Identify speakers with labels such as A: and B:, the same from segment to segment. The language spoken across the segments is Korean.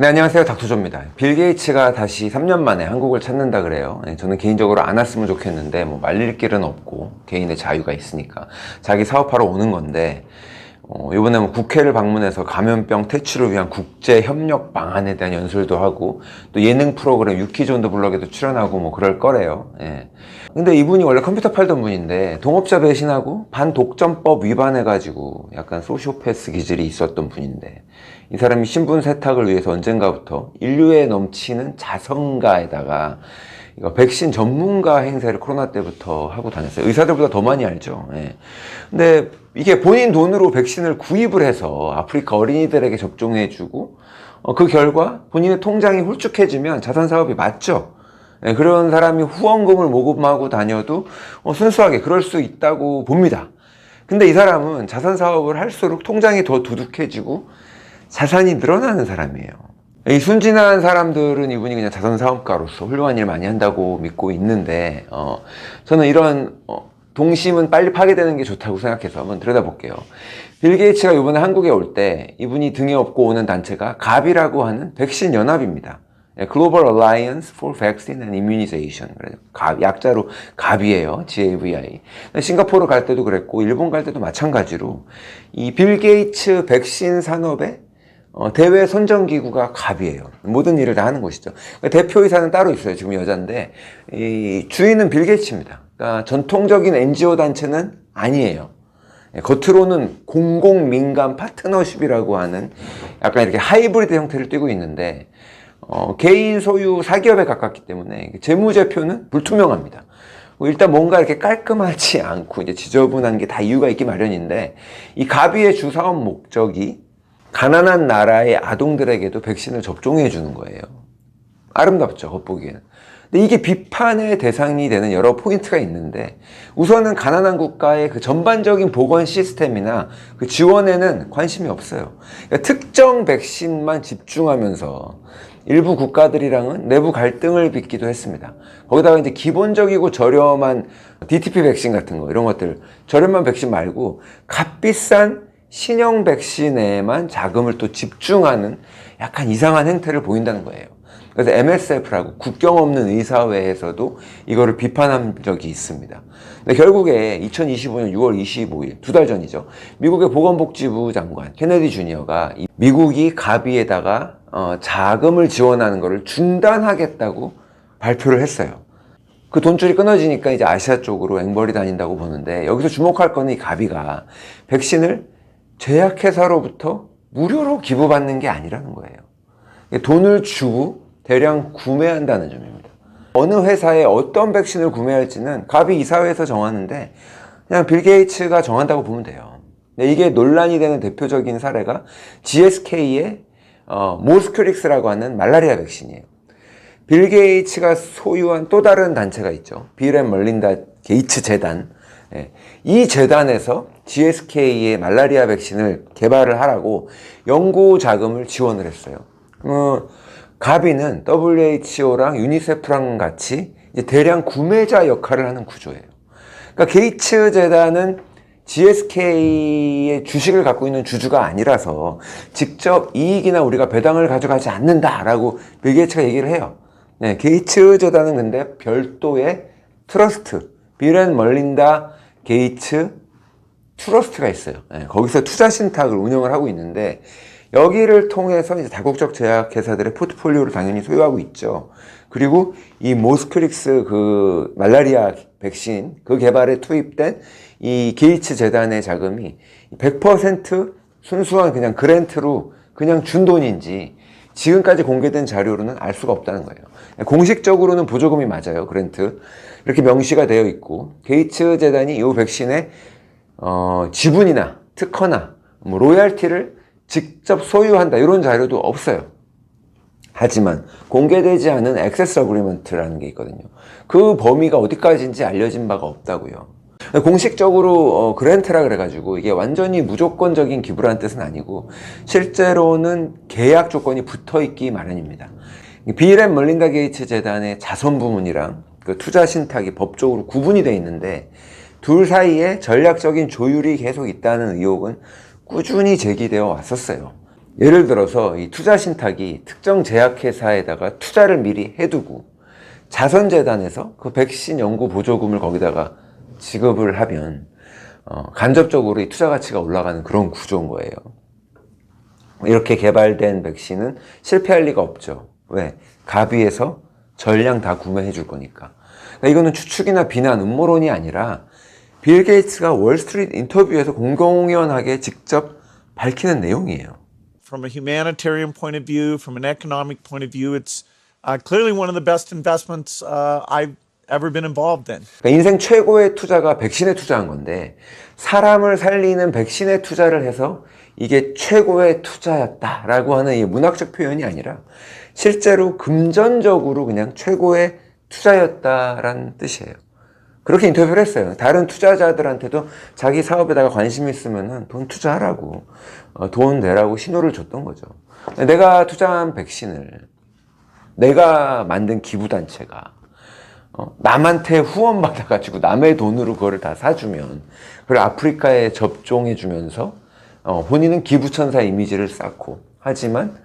A: 네, 안녕하세요. 닥터조입니다. 빌 게이츠가 다시 3년 만에 한국을 찾는다 그래요. 네, 저는 개인적으로 안 왔으면 좋겠는데, 뭐, 말릴 길은 없고, 개인의 자유가 있으니까, 자기 사업하러 오는 건데, 어, 이번에 뭐 국회를 방문해서 감염병 퇴치를 위한 국제 협력 방안에 대한 연설도 하고, 또 예능 프로그램 유키존드 블럭에도 출연하고 뭐 그럴 거래요. 예. 근데 이분이 원래 컴퓨터 팔던 분인데, 동업자 배신하고 반독점법 위반해가지고, 약간 소시오패스 기질이 있었던 분인데, 이 사람이 신분 세탁을 위해서 언젠가부터 인류에 넘치는 자성가에다가 이거 백신 전문가 행세를 코로나 때부터 하고 다녔어요. 의사들보다 더 많이 알죠. 예. 근데 이게 본인 돈으로 백신을 구입을 해서 아프리카 어린이들에게 접종해주고 어, 그 결과 본인의 통장이 훌쭉해지면 자산 사업이 맞죠. 예, 그런 사람이 후원금을 모금하고 다녀도 어, 순수하게 그럴 수 있다고 봅니다. 근데 이 사람은 자산 사업을 할수록 통장이 더 두둑해지고 자산이 늘어나는 사람이에요. 이 순진한 사람들은 이분이 그냥 자선 사업가로서 훌륭한 일 많이 한다고 믿고 있는데, 어, 저는 이런, 어, 동심은 빨리 파괴되는 게 좋다고 생각해서 한번 들여다볼게요. 빌 게이츠가 이번에 한국에 올 때 이분이 등에 업고 오는 단체가 갑이라고 하는 백신 연합입니다. 예, Global Alliance for Vaccine and Immunization. 갑, 약자로 갑이에요. GAVI. 싱가포르 갈 때도 그랬고, 일본 갈 때도 마찬가지로 이 빌 게이츠 백신 산업의 어, 대외 선정기구가 갑이에요. 모든 일을 다 하는 곳이죠. 그러니까 대표이사는 따로 있어요. 지금 여잔데, 이 주인은 빌 게이츠입니다. 그러니까 전통적인 NGO 단체는 아니에요. 예, 겉으로는 공공민간 파트너십이라고 하는 약간 이렇게 하이브리드 형태를 띠고 있는데, 어, 개인 소유 사기업에 가깝기 때문에 재무제표는 불투명합니다. 뭐 일단 뭔가 이렇게 깔끔하지 않고 이제 지저분한 게 다 이유가 있기 마련인데, 이 가비의 주사업 목적이 가난한 나라의 아동들에게도 백신을 접종해 주는 거예요. 아름답죠, 겉보기에는. 근데 이게 비판의 대상이 되는 여러 포인트가 있는데, 우선은 가난한 국가의 그 전반적인 보건 시스템이나 그 지원에는 관심이 없어요. 그러니까 특정 백신만 집중하면서 일부 국가들이랑은 내부 갈등을 빚기도 했습니다. 거기다가 이제 기본적이고 저렴한 DTP 백신 같은 거, 이런 것들, 저렴한 백신 말고 값비싼 신형 백신에만 자금을 또 집중하는 약간 이상한 행태를 보인다는 거예요. 그래서 MSF라고 국경 없는 의사회에서도 이거를 비판한 적이 있습니다. 근데 결국에 2025년 6월 25일, 두 달 전이죠. 미국의 보건복지부 장관, 케네디 주니어가 미국이 가비에다가 어, 자금을 지원하는 것을 중단하겠다고 발표를 했어요. 그 돈줄이 끊어지니까 이제 아시아 쪽으로 앵벌이 다닌다고 보는데 여기서 주목할 거는 이 가비가 백신을 제약회사로부터 무료로 기부받는 게 아니라는 거예요. 돈을 주고 대량 구매한다는 점입니다. 어느 회사에 어떤 백신을 구매할지는 갑이 이사회에서 정하는데 그냥 빌 게이츠가 정한다고 보면 돼요. 이게 논란이 되는 대표적인 사례가 GSK의 어, 모스큐릭스라고 하는 말라리아 백신이에요. 빌 게이츠가 소유한 또 다른 단체가 있죠. 빌앤 멀린다 게이츠 재단. 예. 이 재단에서 GSK의 말라리아 백신을 개발을 하라고 연구 자금을 지원을 했어요. 어, 가비는 WHO랑 유니세프랑 같이 대량 구매자 역할을 하는 구조예요. 그러니까 게이츠 재단은 GSK의 주식을 갖고 있는 주주가 아니라서 직접 이익이나 우리가 배당을 가져가지 않는다라고 빌 게이츠가 얘기를 해요. 네, 게이츠 재단은 근데 별도의 트러스트, 빌앤 멀린다 게이츠 트러스트가 있어요. 네, 거기서 투자 신탁을 운영을 하고 있는데 여기를 통해서 이제 다국적 제약 회사들의 포트폴리오를 당연히 소유하고 있죠. 그리고 이 모스크릭스 그 말라리아 백신 그 개발에 투입된 이 게이츠 재단의 자금이 100% 순수한 그냥 그랜트로 그냥 준 돈인지 지금까지 공개된 자료로는 알 수가 없다는 거예요. 공식적으로는 보조금이 맞아요. 그랜트. 이렇게 명시가 되어 있고 게이츠 재단이 이 백신의 어, 지분이나 특허나 뭐 로얄티를 직접 소유한다 이런 자료도 없어요. 하지만 공개되지 않은 액세스 어그리먼트라는 게 있거든요. 그 범위가 어디까지인지 알려진 바가 없다고요. 공식적으로 어, 그랜트라 그래가지고 이게 완전히 무조건적인 기부란 뜻은 아니고 실제로는 계약 조건이 붙어 있기 마련입니다. 비앤 멀린다 게이츠 재단의 자선 부문이랑 그 투자 신탁이 법적으로 구분이 돼 있는데 둘 사이에 전략적인 조율이 계속 있다는 의혹은 꾸준히 제기되어 왔었어요. 예를 들어서 이 투자 신탁이 특정 제약회사에다가 투자를 미리 해두고 자선재단에서 그 백신 연구 보조금을 거기다가 지급을 하면 어, 간접적으로 이 투자 가치가 올라가는 그런 구조인 거예요. 이렇게 개발된 백신은 실패할 리가 없죠. 왜? 가비에서 전량 다 구매해 줄 거니까. 그러니까 이거는 추측이나 비난, 음모론이 아니라 빌 게이츠가 월스트리트 인터뷰에서 공공연하게 직접 밝히는 내용이에요.
B: From a humanitarian point of view, from an economic point of view, it's uh, clearly one of the best investments uh, I've ever been involved in.
A: 그러니까 인생 최고의 투자가 백신에 투자한 건데 사람을 살리는 백신에 투자를 해서 이게 최고의 투자였다라고 하는 이 문학적 표현이 아니라 실제로 금전적으로 그냥 최고의 투자였다라는 뜻이에요. 그렇게 인터뷰를 했어요. 다른 투자자들한테도 자기 사업에다가 관심 있으면 돈 투자하라고, 어, 돈 내라고 신호를 줬던 거죠. 내가 투자한 백신을 내가 만든 기부단체가 어, 남한테 후원 받아가지고 남의 돈으로 그거를 다 사주면 그걸 아프리카에 접종해주면서 어, 본인은 기부천사 이미지를 쌓고 하지만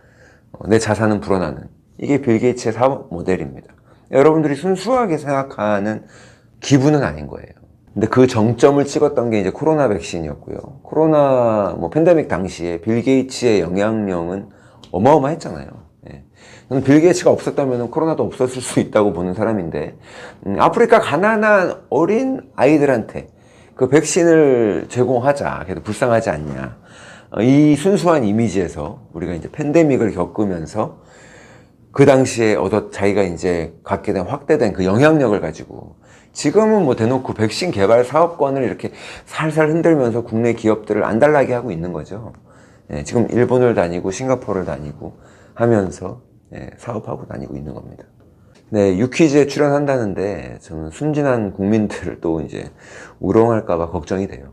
A: 어, 내 자산은 불어나는 이게 빌 게이츠의 사업 모델입니다. 여러분들이 순수하게 생각하는 기부는 아닌 거예요. 근데 그 정점을 찍었던 게 이제 코로나 백신이었고요. 코로나 뭐 팬데믹 당시에 빌 게이츠의 영향력은 어마어마했잖아요. 예. 빌 게이츠가 없었다면 코로나도 없었을 수 있다고 보는 사람인데 음, 아프리카 가난한 어린 아이들한테 그 백신을 제공하자. 그래도 불쌍하지 않냐. 어, 이 순수한 이미지에서 우리가 이제 팬데믹을 겪으면서 그 당시에 얻었 자기가 이제 갖게 된 확대된 그 영향력을 가지고 지금은 뭐 대놓고 백신 개발 사업권을 이렇게 살살 흔들면서 국내 기업들을 안달나게 하고 있는 거죠. 예, 지금 일본을 다니고 싱가포르를 다니고 하면서 예, 사업하고 다니고 있는 겁니다. 네, 유퀴즈에 출연한다는데 저는 순진한 국민들을 또 이제 우롱할까봐 걱정이 돼요.